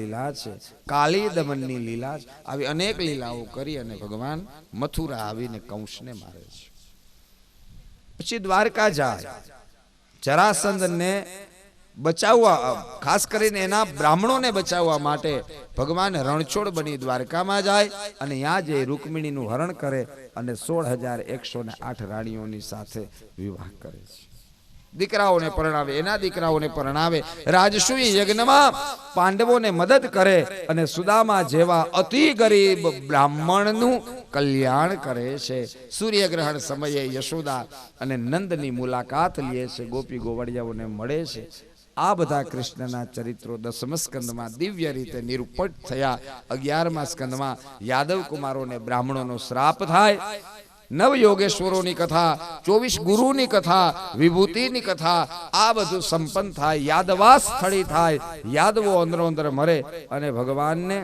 લીલા છે. કાલી દમનની લીલા છે. આવી અનેક લીલાઓ કરી અને ભગવાન મથુરા આવીને કંસને મારે છે. પછી દ્વારકા જાય. જરાસંધને બચાવવા, ખાસ કરીને એના બ્રાહ્મણોને બચાવવા માટે ભગવાન રણછોડ બની દ્વારકામાં જાય અને ત્યાં જે રૂકમિણીનું હરણ કરે અને સોળ હજાર એકસો ને આઠ રાણીઓની સાથે વિવાહ કરે છે. દીકરાઓને પરણાવે, એના દીકરાઓને પરણાવે. રાજસૂય યજ્ઞમાં પાંડવોને મદદ કરે અને સુદામા જેવા અતિ ગરીબ બ્રાહ્મણનું કલ્યાણ કરે છે. સૂર્યગ્રહણ સમયે યશોદા અને નંદની મુલાકાત લે છે. ગોપી ગોવાળિયાઓને મળે છે. આ બધા કૃષ્ણના ચરિત્રો દસમ સ્કંદમાં દિવ્ય રીતે નિરૂપટ થયા. અગિયારમા સ્કંદમાં યાદવ કુમારોને બ્રાહ્મણોનો શ્રાપ થાય. નવ યોગેશ્વરોની કથા ચોવીસ ગુરુની કથા વિભૂતિની કથા આ બધું સંપન્ન થાય યાદવા સ્થળી થાય યાદવો અંદરો અંદર મરે અને ભગવાનને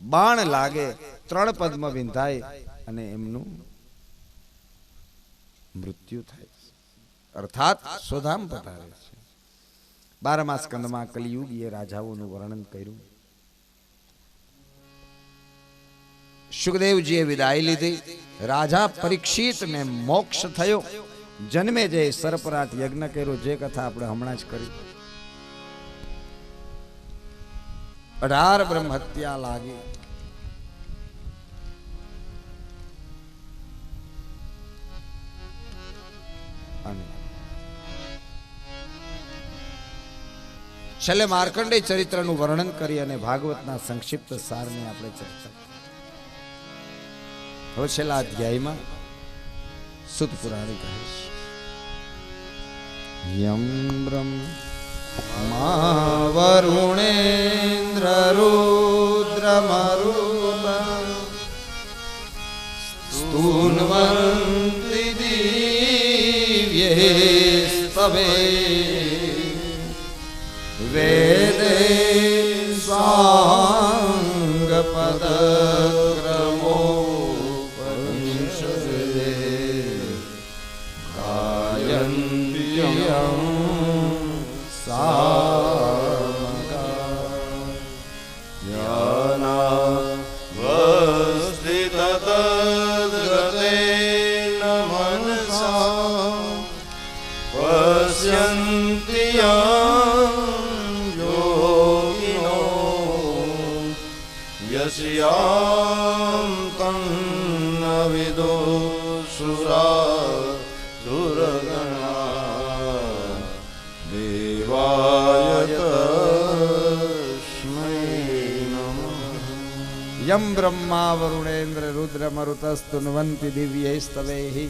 બાણ લાગે ત્રણ પદ્મ વિંધાય અને એમનું મૃત્યુ થાય અર્થાત સોધામ પધારે છે બારમા સ્કંદમાં કલિયુગીય રાજાઓનું વર્ણન કર્યું સુખદેવજીએ વિદાય લીધી. રાજા પરીક્ષિતને મોક્ષ થયો. જન્મે જે સરપરાટ યજ્ઞ કર્યો, જે કથા આપણે હમણાં જ કરી. અઢાર બ્રહ્મ હત્યા લાગી. છેલ્લે માર્કંડેય ચરિત્રનું વર્ણન કરી અને ભાગવતના સંક્ષિપ્ત સારની આપણે ચર્ચા. હવે છેલ્લા અધ્યાયમાં સુત પુરાણી કહે છે. યમ બ્રહ્મ વરુણેન્દ્ર રુદ્ર સ્તુન્વંતિ દિવ્યે સ્તવે વેદે સાંગપદક્રમોપનિષદે पश्यन्ति यं योगिनो यस्यां तं न विदो सुरा सुरगणा देवाय तस्मै नमः યમ બ્રહ્મા વરુણેન્દ્ર રુદ્ર મરુતસ્તુન્વંતિ દિવ્ય સ્તવેહી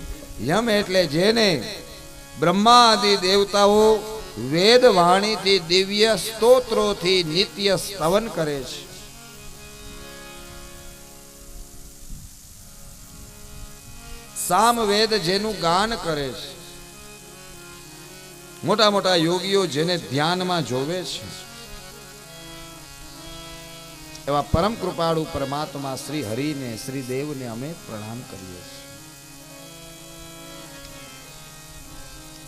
યમ એટલે જેને બ્રહ્માદિ દેવતાઓ વેદ વાણીથી દિવ્ય સ્તોત્રોથી નિત્ય સ્તવન કરે છે. સામવેદ જેનું ગાન કરે છે. મોટા મોટા યોગીઓ જેને ધ્યાનમાં જોવે છે. એવા પરમ કૃપાળુ પરમાત્મા શ્રી હરિને, શ્રી દેવને અમે પ્રણામ કરીએ છીએ.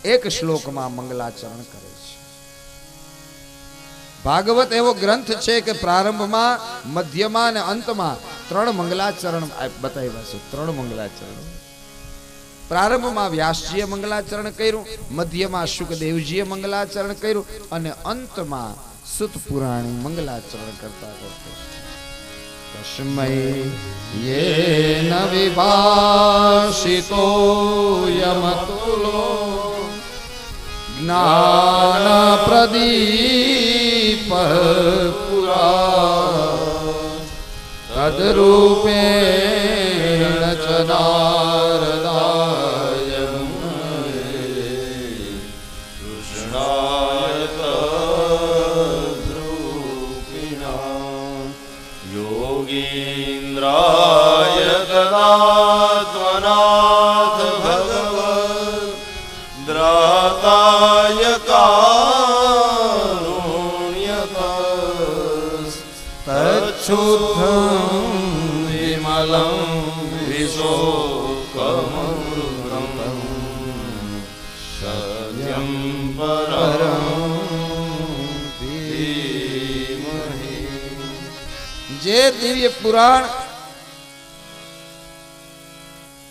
એક શ્લોકમાં મંગલાચરણ કરે છે. ભાગવત એવો ગ્રંથ છે કે પ્રારંભમાં, મધ્યમાં અને અંતમાં ત્રણ મંગલાચરણ બતાવ્યા છે. ત્રણ મંગલાચરણ. પ્રારંભમાં વ્યાસજીએ મંગલાચરણ કર્યું, મધ્યમાં સુખદેવજીએ મંગલાચરણ કર્યું અને અંતમાં સુત પુરાણી મંગલાચરણ કરતા કરતા. કસ્મય યે વિભાષિતો યમતુલો ज्ञानप्रदीप पुरा तद्रूपेण च नारदाय कृष्णाय तद्रूपिणा योगीन्द्रा જે દિવ્ય પુરાણ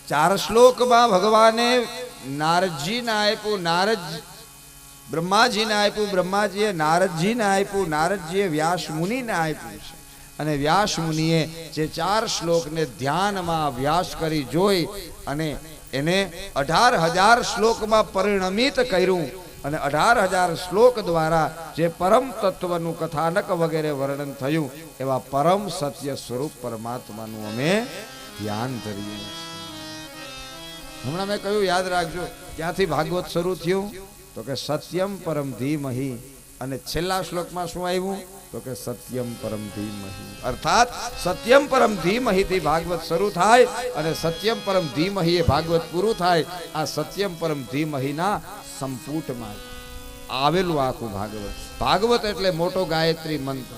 ચાર શ્લોકમાં ભગવાને નારદજીને આપ્યું, નારદ બ્રહ્માજીને આપ્યું, બ્રહ્માજીએ નારદજીને આપ્યું, નારદજીએ વ્યાસ મુનિને આપ્યું છે. અને વ્યાસ મુનિએ જે ચાર શ્લોકને ધ્યાનમાં વ્યાસ કરી જોઈ અને એને અઢાર હજાર શ્લોકમાં પરિણમિત કર્યું અને અઢાર હજાર શ્લોક દ્વારા જે પરમ તત્વનું કથાનક વગેરે વર્ણન થયું, એવા પરમ સત્ય સ્વરૂપ પરમાત્માનું અમે ધ્યાન ધરીએ હમણાં મેં કહ્યું, યાદ રાખજો ક્યાંથી ભાગવત શરૂ થયું, તો કે સત્યમ પરમ ધીમહી, અને છેલ્લા શ્લોકમાં શું આવ્યું? તો કે સત્યમ પરમ ધીમહી. અર્થાત સત્યમ પરમ ધીમહી થી ભાગવત શરૂ થાય અને સત્યમ પરમ ધીમહી એ ભાગવત પૂરું થાય, આ સત્યમ પરમ ધીમહીના સંપુટમાં આવેલું આખું ભાગવત. ભાગવત એટલે મોટો ગાયત્રી મંત્ર.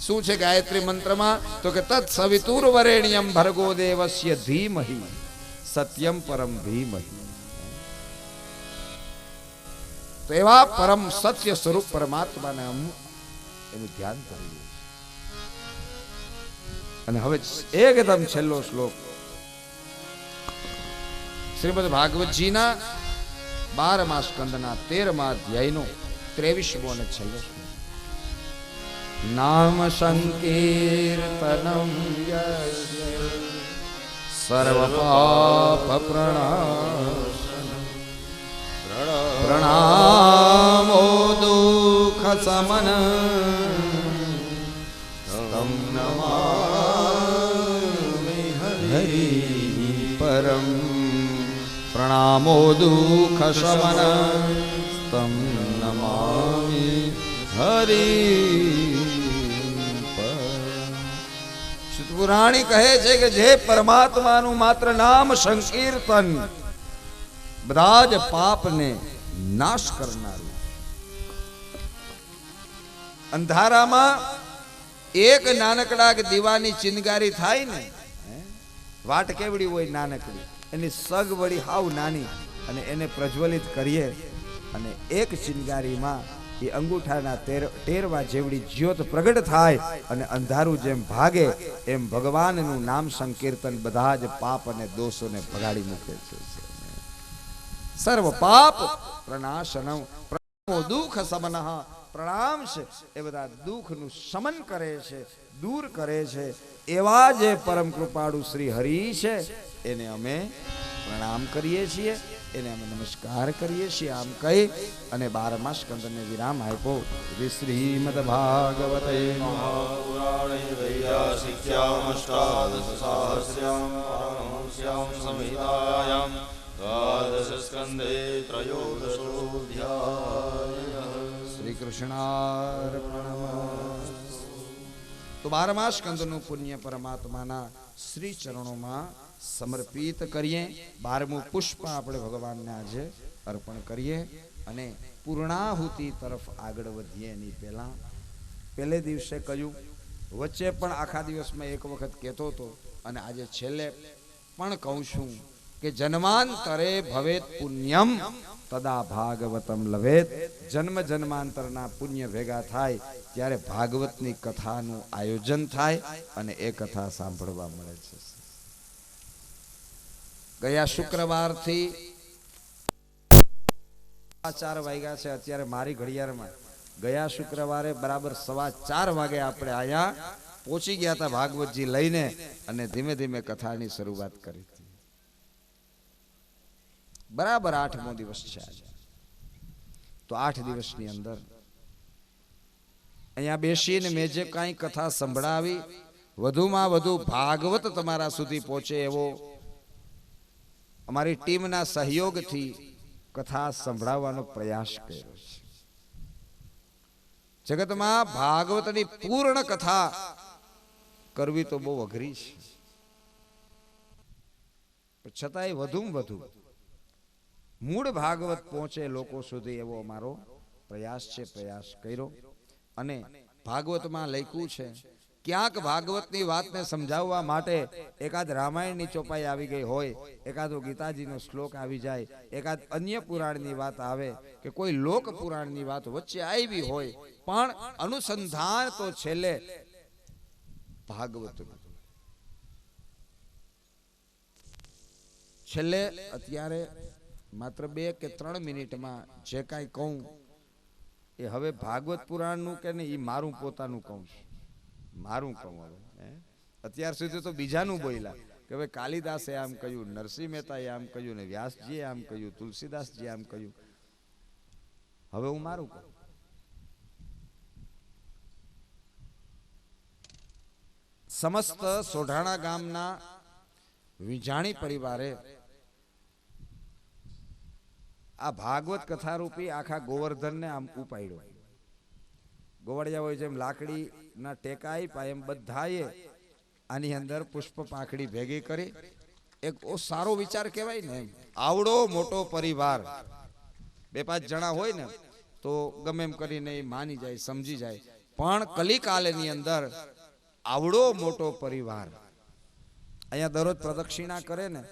શું છે ગાયત્રી મંત્રમાં? તો કે તત્ સવિતુર વરેણ્યમ ભર્ગો દેવસ્ય ધીમહી. સત્યમ પરમ ધીમહી. તો એવા પરમ સત્ય સ્વરૂપ પરમાત્માને એનું ધ્યાન કરવું અને હવે એકદમ છેલ્લો શ્લોક. શ્રીમદ ભાગવતજીના બારમા સ્કંદના તેરમા અધ્યાયનો ત્રેવીસમો અને છેલ્લો નામ સંકીર્તનમ સર્વ પાપ પ્રણામો દુઃખ સમન નમામિ હરિ પરમ પ્રણામો દુઃખ સમન તમ નમામિ હરિ પુરાણી કહે છે કે જે પરમાત્માનું માત્ર નામ સંકીર્તન બધા જ પાપને નાશ કરનારું અંધારામાં એક નાનકડા દીવાની ચિનગારી થાય ને? વાટ કેવડી હોય નાનકડી એની સગ વળી હાવ નાની અને એને પ્રજ્વલિત કરીએ અને એક ચિનગારીમાં એ અંગૂઠાના ટેરવા જેવડી જ્યોત પ્રગટ થાય અને અંધારું જેમ ભાગે, એમ ભગવાનનું નામ સંકીર્તન બધા જ પાપ અને દોષોને ભગાડી મૂકે છે સર્વ પાપ પ્રનાશનમ દુઃખ સમનઃ પ્રણામ છે. એ બધા દુઃખનું શમન કરે છે, દૂર કરે છે. એવા જે પરમ કૃપાળુ શ્રી હરિ છે, એને અમે પ્રણામ કરીએ છીએ, એને અમે નમસ્કાર કરીએ છીએ. આમ કહી અને બારમા સ્કંદને વિરામ આપ્યો. શ્રીમદ ભાગવતે સંહિતાયામ દ્વાદશ સ્કંદે ત્રયોદશોધ્યાય કૃષ્ણાર્પણ તો બારમા સ્કંદનું પુણ્ય પરમાત્માના શ્રી ચરણોમાં સમર્પિત કરીએ. બારમું પુષ્પ આપણે ભગવાનને આજે અર્પણ કરીએ અને પૂર્ણાહુતિ તરફ આગળ વધીએ એની પહેલાં. પહેલે દિવસે કહ્યું, વચ્ચે પણ આખા દિવસમાં એક વખત કહેતો હતો અને આજે છેલ્લે પણ કહું છું કે જન્માંતરે ભવેત પુણ્યમ, તદા ભાગવતમ લવેત. જન્મ જન્માંતરના પુણ્ય ભેગા થાય ત્યારે ભાગવતની કથાનું આયોજન થાય અને એ કથા સાંભળવા મળે છે. ગયા શુક્રવારથી ચાર વાગ્યા છે અત્યારે મારી ઘડિયાળમાં. ગયા શુક્રવારે બરાબર સવા ચાર વાગે આપણે આયા પહોંચી ગયા હતા ભાગવતજી લઈને અને ધીમે ધીમે કથાની શરૂઆત કરી. બરાબર આઠમો દિવસ છે આજે. તો આઠ દિવસની અંદર અહીંયા બેસીને મેં જે કાંઈ કથા સંભળાવી, વધુમાં વધુ ભાગવત તમારા સુધી પહોંચે એવો અમારી ટીમના સહયોગથી કથા સંભળાવવાનો પ્રયાસ કર્યો છે. જગતમાં ભાગવતની પૂર્ણ કથા કરવી તો બહુ અઘરી છે. છતાંય વધુમાં વધુ મૂળ ભાગવત પહોંચે લોકો સુધી એવો અમારો પ્રયાસ છે, પ્રયાસ કર્યો. અને ભાગવતમાં લખ્યું છે, ક્યાંક ભાગવતની વાતને સમજાવવા માટે એકાદ રામાયણની ચોપાઈ આવી ગઈ હોય, એકાદો ગીતાજીનો શ્લોક આવી જાય, એકાદ અન્ય પુરાણની વાત આવે કે કોઈ લોક પુરાણની વાત વચ્ચે આવી હોય, પણ અનુસંધાન તો છેલ્લે ભાગવતનું. છેલ્લે અત્યારે માત્ર બે કે ત્રણ મિનિટમાં જે કાંઈ કહું, એ હવે ભાગવત પુરાણનું કે નહીં, એ મારું પોતાનું કહું છું. મારું કહું હવે? અત્યાર સુધી તો બીજાનું બોલ્યા કે ભાઈ કાલિદાસે આમ કહ્યું, નરસિંહ મહેતાએ આમ કહ્યું, ને વ્યાસજીએ આમ કહ્યું, તુલસીદાસજીએ આમ કહ્યું. હવે હું મારું કહું. સમસ્ત સોઢાણા ગામના વિજાણી પરિવારે આ ભાગવત કથારૂપી આખા ગોવર્ધનને આમ ઉપાડ્યો. ગોવડિયા હોય જેમ લાકડીના ટેકા આપ્યા, એમ બધાએ આની અંદર પુષ્પ પાંખડી ભેગી કરી. એક ઓ સારો વિચાર કહેવાય ને, આવડો મોટો પરિવાર. બે પાંચ જણા હોય ને, તો ગમે એમ કરીને માની જાય, સમજી જાય. પણ કલિકાલની અંદર આવડો મોટો પરિવાર. અહીંયા દરરોજ પ્રદક્ષિણા કરે ને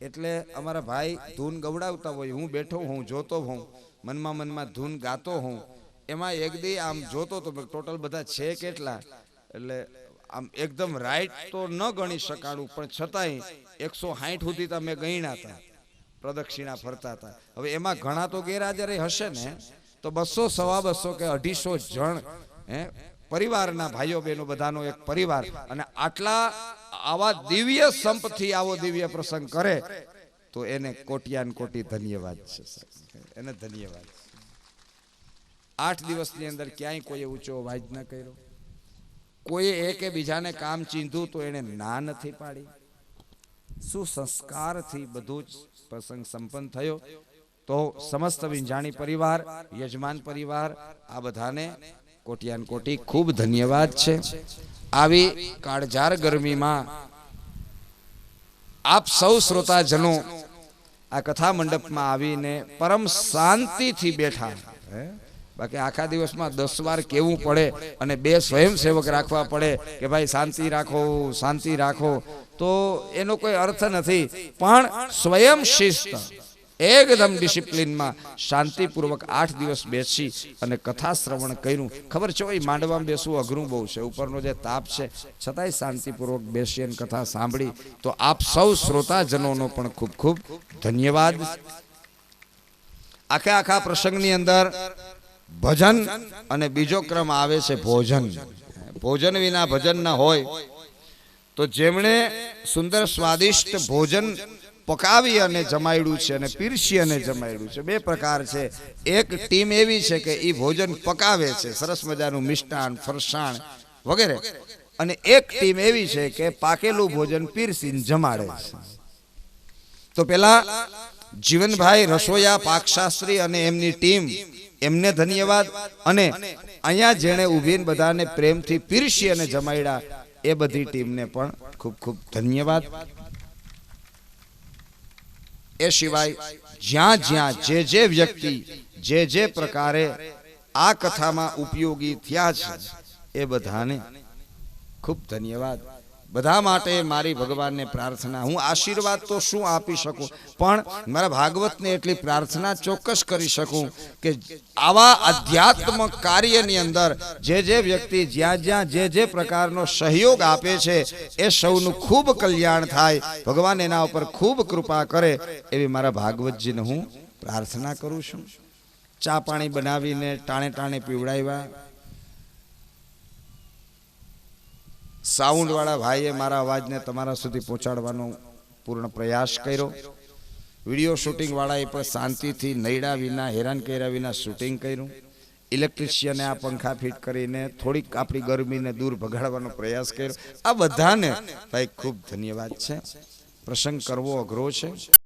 એટલે અમારા ભાઈ ધૂન ગવડાવતા હોય, હું બેઠો હોઉં, જોતો હોઉં, મનમાં મનમાં ધૂન ગાતો હોઉં. એમાં એક દી આમ જોતો તો ટોટલ બધા છે કેટલા? એટલે આમ એકદમ રાઈટ તો ન ગણી શકાણું, પણ છતાંય એકસો સાઠ સુધી તમે ગણ્યા હતા, પ્રદક્ષિણા ફરતા હતા. હવે એમાં ઘણા તો ગેરહાજર હશે ને, તો બસો, સવા બસો કે અઢીસો જણ, હે પરિવારના ભાઈઓ બહેનો બધાનો એક પરિવાર અને આટલા આવા દિવ્ય સંપથી આવો દિવ્ય પ્રસંગ કરે તો એને કોટિયાન કોટી ધન્યવાદ છે એને ધન્યવાદ આઠ દિવસની અંદર ક્યાંય કોઈએ ઊંચો અવાજ ન કર્યો. કોઈએ એકે બીજાને કામ ચીંધું તો એને ના નથી પાડી. સુસંસ્કારથી બધું જ પ્રસંગ સંપન્ન થયો. તો સમસ્ત વિંજાણી પરિવાર, યજમાન પરિવાર, આ બધાને કોટિયાન કોટી ખૂબ ધન્યવાદ છે. આવી કાળઝાર ગરમીમાં આપ સૌ શ્રોતાજનો આ કથા મંડપમાં આવીને પરમ શાંતિથી બેઠા? બાકી આખા દિવસમાં દસ વાર કેવું પડે અને બે સ્વયંસેવક રાખવા પડે કે ભાઈ શાંતિ રાખો શાંતિ રાખો. તો એનો કોઈ અર્થ નથી. પણ સ્વયં શિસ્ત એકદમ ડિસિપ્લિનમાં શાંતિપૂર્વક આઠ દિવસ બેસી અને કથા શ્રવણ કર્યું. ખબર છે હોય માંડવામાં બેસવું અઘરું બહુ છે. ઉપરનો જે તાપ છે, છતાંય શાંતિપૂર્વક બેસી અને કથા સાંભળી. તો આપ સૌ શ્રોતાજનોનો પણ ખૂબ ખૂબ ધન્યવાદ. આખે આખા પ્રસંગની અંદર ભજન અને બીજો ક્રમ આવે છે ભોજન. ભોજન વિના ભજન ન હોય. તો જેમણે સુંદર સ્વાદિષ્ટ ભોજન પકાવી અને જમાયડું છે અને પીરસી અને જમાયડું છે. બે પ્રકાર છે. એક ટીમ એવી છે કે એ ભોજન પકાવે છે, સરસ મજાનું મિષ્ટાન, ફરસાણ વગેરે. અને એક ટીમ એવી છે કે પાકેલું ભોજન પીરસીને જમાડે છે. તો પેલા જીવનભાઈ રસોયા પાકશાસ્ત્રી અને એમની ટીમ એમને ધન્યવાદ અને અહીંયા જેણે ઊભીને બધાને પ્રેમથી પીરસી અને જમાડ્યા એ બધી ટીમને પણ ખૂબ ખૂબ ધન્યવાદ. એ સિવાય જ્યાં જ્યાં જે જે વ્યક્તિ જે જે પ્રકારે આ કથામાં ઉપયોગી થયા છે એ બધાને ખૂબ ધન્યવાદ. બધા માટે મારી ભગવાનને પ્રાર્થના. હું આશીર્વાદ તો શું આપી શકું? પણ મારા ભાગવતને એટલી પ્રાર્થના ચોક્કસ કરી શકું કે આવા અધ્યાત્મ કાર્યની અંદર જે જે વ્યક્તિ જ્યાં જ્યાં જે જે પ્રકારનો સહયોગ આપે છે, એ સૌનું ખૂબ કલ્યાણ થાય. ભગવાન એના ઉપર ખૂબ કૃપા કરે એવી મારા ભાગવતજીને હું પ્રાર્થના કરું છું. ચા પાણી બનાવીને ટાણે ટાણે પીવડાવ્યા. સાઉન્ડ વાળા ભાઈએ મારા અવાજને તમારા સુધી પહોંચાડવાનો પૂર્ણ પ્રયાસ કર્યો. વીડિયો શૂટિંગ વાળાએ પણ શાંતિથી નૈડા વિના, હેરાન કર્યા વિના શૂટિંગ કર્યું. ઇલેક્ટ્રિશિયને આ પંખા ફિટ કરીને થોડીક આપણી ગરમીને દૂર ભગાડવાનો પ્રયાસ કર્યો. આ બધાને ભાઈ ખૂબ ધન્યવાદ છે. પ્રસંગ કરવો અઘરો છે.